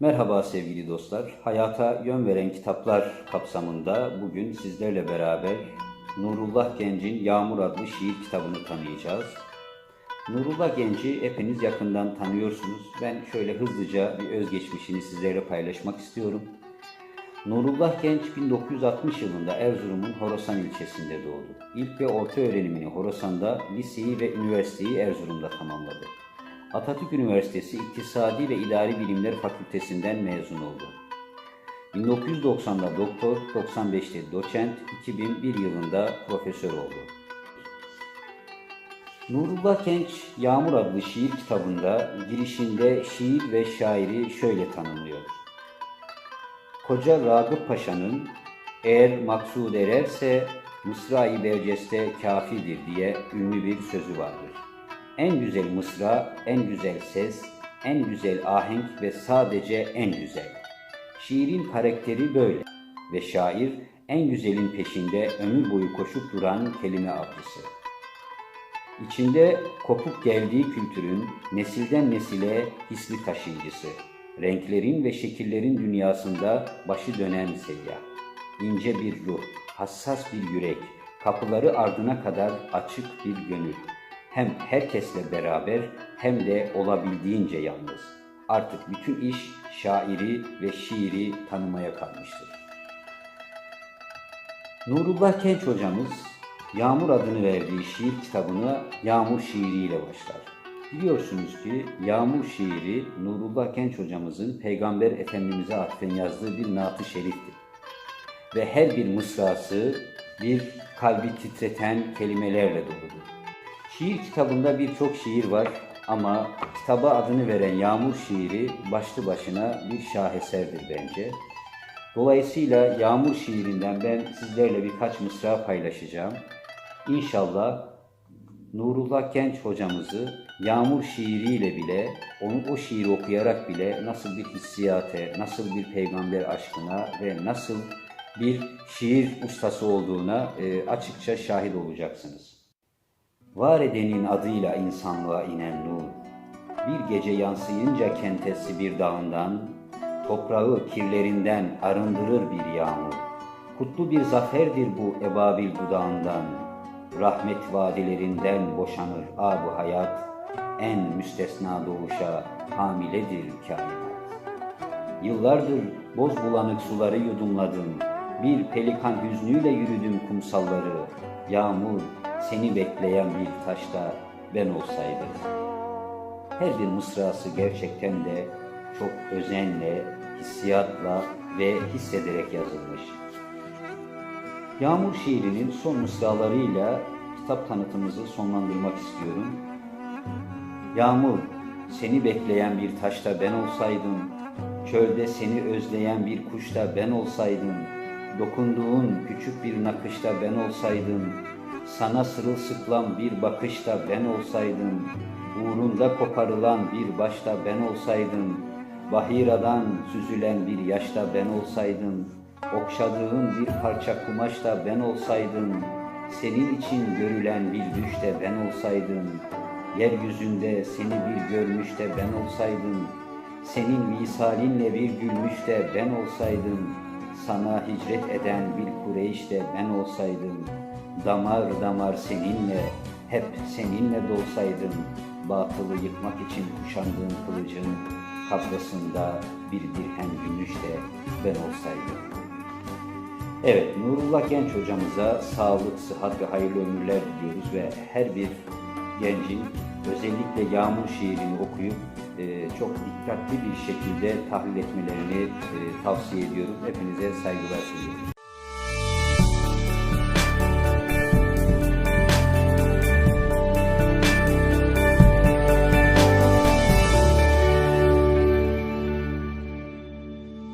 Merhaba sevgili dostlar. Hayata yön veren kitaplar kapsamında bugün sizlerle beraber Nurullah Genç'in Yağmur adlı şiir kitabını tanıyacağız. Nurullah Genç'i hepiniz yakından tanıyorsunuz. Ben şöyle hızlıca bir özgeçmişini sizlerle paylaşmak istiyorum. Nurullah Genç 1960 yılında Erzurum'un Horasan ilçesinde doğdu. İlk ve orta öğrenimini Horasan'da, liseyi ve üniversiteyi Erzurum'da tamamladı. Atatürk Üniversitesi İktisadi ve İdari Bilimler Fakültesinden mezun oldu. 1990'da doktor, 95'te doçent, 2001 yılında profesör oldu. Nurullah Genç Yağmur adlı şiir kitabında girişinde şiir ve şairi şöyle tanımlıyor. Koca Ragıp Paşa'nın eğer maksud ererse Mısra-i Berceste kafidir diye ünlü bir sözü vardır. En güzel mısra, en güzel ses, en güzel ahenk ve sadece en güzel. Şiirin karakteri böyle ve şair en güzelin peşinde ömür boyu koşup duran kelime avcısı. İçinde kopuk geldiği kültürün nesilden nesile hisli taşıyıcısı, renklerin ve şekillerin dünyasında başı dönen seyyah. İnce bir ruh, hassas bir yürek, kapıları ardına kadar açık bir gönül. Hem herkesle beraber hem de olabildiğince yalnız. Artık bütün iş şairi ve şiiri tanımaya kalmıştır. Nurullah Genç hocamız Yağmur adını verdiği şiir kitabına Yağmur şiiriyle başlar. Biliyorsunuz ki Yağmur şiiri Nurullah Genç hocamızın Peygamber Efendimiz'e atfen yazdığı bir naat-ı şeriftir. Ve her bir mısrası bir kalbi titreten kelimelerle doludur. Şiir kitabında birçok şiir var ama kitaba adını veren Yağmur şiiri başlı başına bir şaheserdir bence. Dolayısıyla Yağmur şiirinden ben sizlerle birkaç mısra paylaşacağım. İnşallah Nurullah Genç hocamızı Yağmur şiiriyle bile, onu o şiiri okuyarak bile nasıl bir hissiyate, nasıl bir peygamber aşkına ve nasıl bir şiir ustası olduğuna e, açıkça şahit olacaksınız. Var edenin adıyla insanlığa inen nur, bir gece yansıyınca kentesi bir dağından, toprağı kirlerinden arındırır bir yağmur. Kutlu bir zaferdir bu ebabil dudağından, rahmet vadilerinden boşanır abu hayat, en müstesna doğuşa hamiledir kainat. Yıllardır boz bulanık suları yudumladım, bir pelikan hüznüyle yürüdüm kumsalları, yağmur seni bekleyen bir taşta ben olsaydım. Her bir mısrası gerçekten de çok özenle, hissiyatla ve hissederek yazılmış. Yağmur şiirinin son mısralarıyla kitap tanıtımımızı sonlandırmak istiyorum. Yağmur, seni bekleyen bir taşta ben olsaydım, çölde seni özleyen bir kuşta ben olsaydım, dokunduğun küçük bir nakışta ben olsaydım, sana sırılsıklam bir bakışta ben olsaydım, uğrunda koparılan bir başta ben olsaydım, bahiradan süzülen bir yaşta ben olsaydım, okşadığın bir parça kumaşta ben olsaydım, senin için görülen bir düşte ben olsaydım, yeryüzünde seni bir görmüş de ben olsaydım, senin visalinle bir gülmüş de ben olsaydım, sana hicret eden bir Kureyş ben olsaydım, damar damar seninle, hep seninle dolsaydım, batılı yıkmak için kuşandığın kılıcın kafasında bir dirhem gümüş ben olsaydım. Evet, Nurullah Genç hocamıza sağlık, sıhhat ve hayırlı ömürler diliyoruz ve her bir gencin özellikle Yağmur şiirini okuyup e, çok dikkatli bir şekilde tahlil etmelerini e, tavsiye ediyorum. Hepinize saygılar sunuyorum.